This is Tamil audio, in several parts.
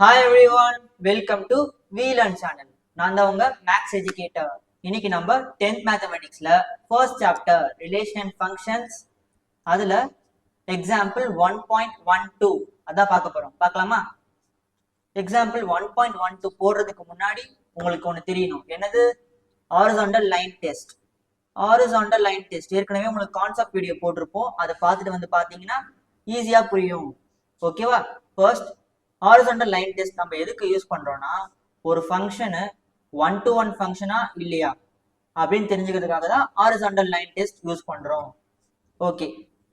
Hi everyone welcome to வீலன் சேனல் நான் தான் உங்க மேக்ஸ் எஜுகேட்டர் இன்னைக்கு நம்ம டென்த் மேத்தமெட்டிக்ஸ்ல ஃபர்ஸ்ட் சாப்டர் ரிலேஷன் ஃபங்க்ஷன்ஸ் அதுல example one point one two அதான் பார்க்க போறோம். பார்க்கலாமா? Example one point one two போடுறதுக்கு முன்னாடி உங்களுக்கு ஒன்று தெரியணும். என்னது? Horizontal line test horizontal line test ஏற்கனவே உங்களுக்கு கான்செப்ட் வீடியோ போட்டிருப்போம். அதை பார்த்துட்டு வந்து பார்த்தீங்கன்னா ஈஸியா புரியும். ஓகேவா ஃபர்ஸ்ட் ஹாரிசன்டல் லைன் டெஸ்ட் நம்ம எதுக்கு யூஸ் பண்றோம்னா ஒரு ஃபங்க்ஷனு ஒன் டு ஒன் ஃபங்க்ஷனா இல்லையா? அப்படின்னு தெரிஞ்சுக்கிறதுக்காக தான் ஹாரிசன்டல் லைன் டெஸ்ட் யூஸ் பண்றோம். ஓகே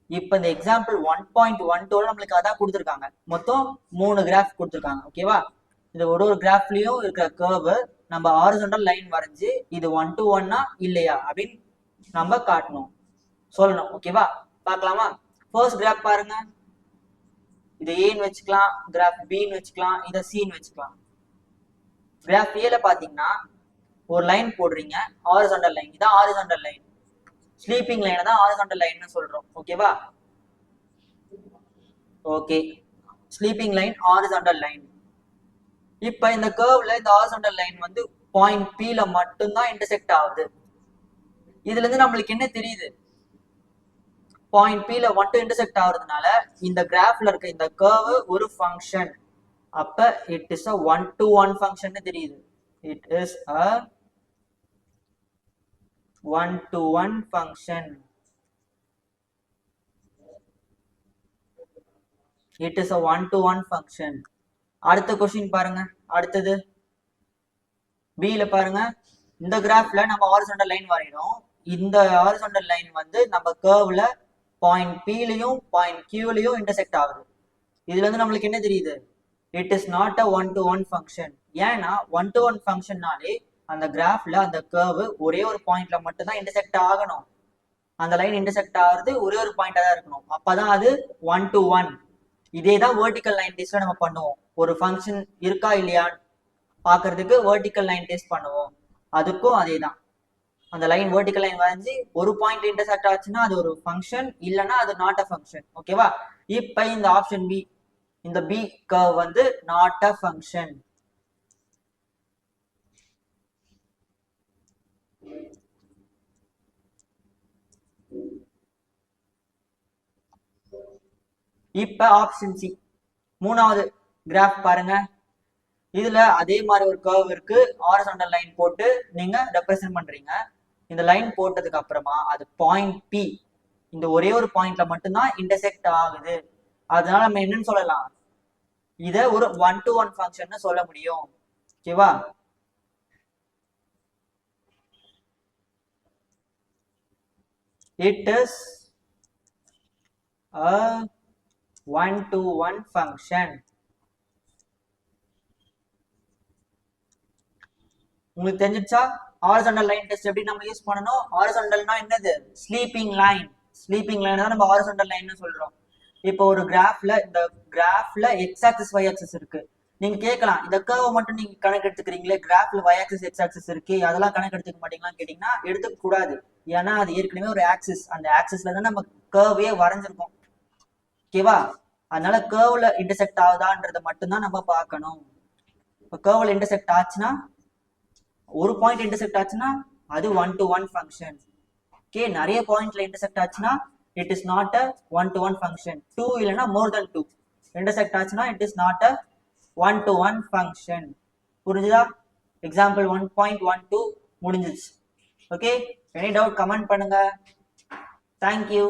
இப்போ இந்த example one point one two நம்மளுக்கு அதான் கொடுத்துருக்காங்க. மொத்தம் மூணு கிராஃப் கொடுத்துருக்காங்க. ஓகேவா இது ஒரு ஒரு கிராஃப்லயும் இருக்கிற கர்வ் நம்ம ஹாரிசாண்டல் லைன் வரைஞ்சி இது ஒன் டு ஒன்னா இல்லையா? அப்படின்னு நம்ம காட்டணும். சொல்லணும். ஓகேவா பார்க்கலாமா? ஃபர்ஸ்ட் கிராஃப் பாருங்க. இதை ஏன்னு வச்சுக்கலாம் கிராஃப் பின்னு வச்சுக்கலாம் இதை சின்னு வச்சுக்கலாம். கிராஃப் ஏல பாத்தீங்கன்னா ஒரு லைன் போடுறீங்க ஹாரிசாண்டல் லைன் இதான் ஆரிசண்டல் லைன் ஸ்லீப்பிங் லைனை தான் ஹாரிசாண்டல் லைன்னு சொல்றோம். ஓகேவா okay sleeping line horizontal line இப்போ இந்த கர்வ்ல இந்த ஆரிசண்டல் லைன் வந்து பாயிண்ட் பில மட்டும்தான் இன்டர்செக்ட் ஆகுது. இதுல இருந்து நம்மளுக்கு என்ன தெரியுது? பாயிண்ட் பில டு இன்டர்செக்ட் ஆகுறதுனால இந்த கிராஃப்ல இருக்க இந்த கர்வ் ஒரு ஃபங்க்ஷன் அப்ப it is a one to one function தெரியுது. It is a one to one function it is a one to one function அடுத்த கொஸ்டின் பாருங்க. அடுத்தது. பியில பாருங்க. இந்த கிராஃப்ல நம்ம ஹாரிசாண்டல் லைன் வரையிடும் இந்த ஹாரிசாண்டல் லைன் வந்து நம்ம கேர்வ்ல பாயிண்ட் பிலையும் பாயிண்ட் கியூலையும் இன்டர்செக்ட் ஆகுது. இதுல இருந்து நம்மளுக்கு என்ன தெரியுது? It is not a one to one function ஏன்னா ஒன் டு ஒன் ஃபங்க்ஷன்னாலே அந்த கிராஃப்ல அந்த கர்வ் ஒரே ஒரு பாயிண்ட்ல மட்டும் தான் இன்டர்செக்ட் ஆகணும். அந்த லைன் இன்டர்செக்ட் ஆகுறது ஒரே ஒரு பாயிண்டா தான் இருக்கணும். அப்பதான் அது ஒன் டு ஒன் இதே தான் வேர்டிக்கல் லைன் டெஸ்ட்ல நம்ம பண்ணுவோம். ஒரு ஃபங்க்ஷன் இருக்கா இல்லையான்னு பாக்குறதுக்கு வேர்டிக்கல் லைன் டெஸ்ட் பண்ணுவோம். அதுக்கும் அதே தான் அந்த லைன் வேர்டிக்கல் லைன் வரைஞ்சி ஒரு பாயிண்ட் இன்டர்செக்ட் ஆச்சுன்னா அது ஒரு ஃபங்க்ஷன் இல்லைன்னா அது நாட் அ ஃபங்க்ஷன் ஓகேவா இப்ப இந்த ஆப்ஷன் பி இந்த பி கர்வ் வந்து நாட் அ ஃபங்க்ஷன் இப்ப ஆப்ஷன் சி மூணாவது கிராஃப் பாருங்க. இதுல அதே மாதிரி ஒரு கர்வ் இருக்கு. ஹாரிசான்டல் லைன் போட்டு நீங்க ரெப்ரசென்ட் பண்றீங்க. இந்த லைன் போட்டதுக்கு அப்புறமா அது பாயிண்ட் பி இந்த ஒரே ஒரு பாயிண்ட்ல மட்டும்தான் இன்டர்செக்ட் ஆகுது. அதனால நம்ம என்னன்னு சொல்லலாம்? இத ஒரு ஒன் டு ஒன் ஃபங்க்ஷன் சொல்ல முடியும். ஓகேவா it is a one to one function. உங்களுக்கு தெரிஞ்சிடுச்சா? ஹாரிசாண்டல் லைன் டெஸ்ட் எப்படி நம்ம யூஸ் பண்ணணும்? ஹாரிசாண்டல்னா என்னது? ஸ்லீப்பிங் லைன் ஸ்லீப்பிங் லைன் தான் நம்ம ஹாரிசாண்டல் லைன் சொல்றோம். இப்போ ஒரு கிராஃப்ல இந்த கிராஃப்ல எக்ஸ் ஆக்சிஸ் ஒய் ஆக்சஸ் இருக்கு. நீங்க கேட்கலாம். இந்த கர்வ் மட்டும் நீங்க கணக்கு எடுத்துக்கிறீங்களே கிராஃப்ல ஒய் ஆக்சஸ் எக்ஸ் ஆக்சஸ் இருக்கு அதெல்லாம் கணக்கு எடுத்துக்க மாட்டீங்களான்னு கேட்டீங்கன்னா எடுத்துக்க கூடாது. ஏன்னா அது ஏற்கனவே ஒரு ஆக்சிஸ் அந்த ஆக்சிஸ்ல தான் நம்ம கர்வே வரைஞ்சிருக்கோம். ஓகேவா அதனால கேர்வ்ல இன்டர்செக்ட் ஆகுதான்றத மட்டும்தான் நம்ம பார்க்கணும். இப்போ கேர்வ்ல இன்டர்செக்ட் ஆச்சுன்னா ஒரு பாயிண்ட் இன்டர்செக்ட் ஆச்சுன்னா அது one to one function okay நிறைய பாயிண்ட்ல இன்டர்செக்ட் ஆச்சுன்னா it is not a one to one function two இல்லைன்னா மோர் தென் டூ இன்டர்செக்ட் ஆச்சுன்னா it is not a one to one function புரிஞ்சுதா? Example one point one two முடிஞ்சிச்சு. ஓகே எனி டவுட் கமெண்ட் பண்ணுங்க. Thank you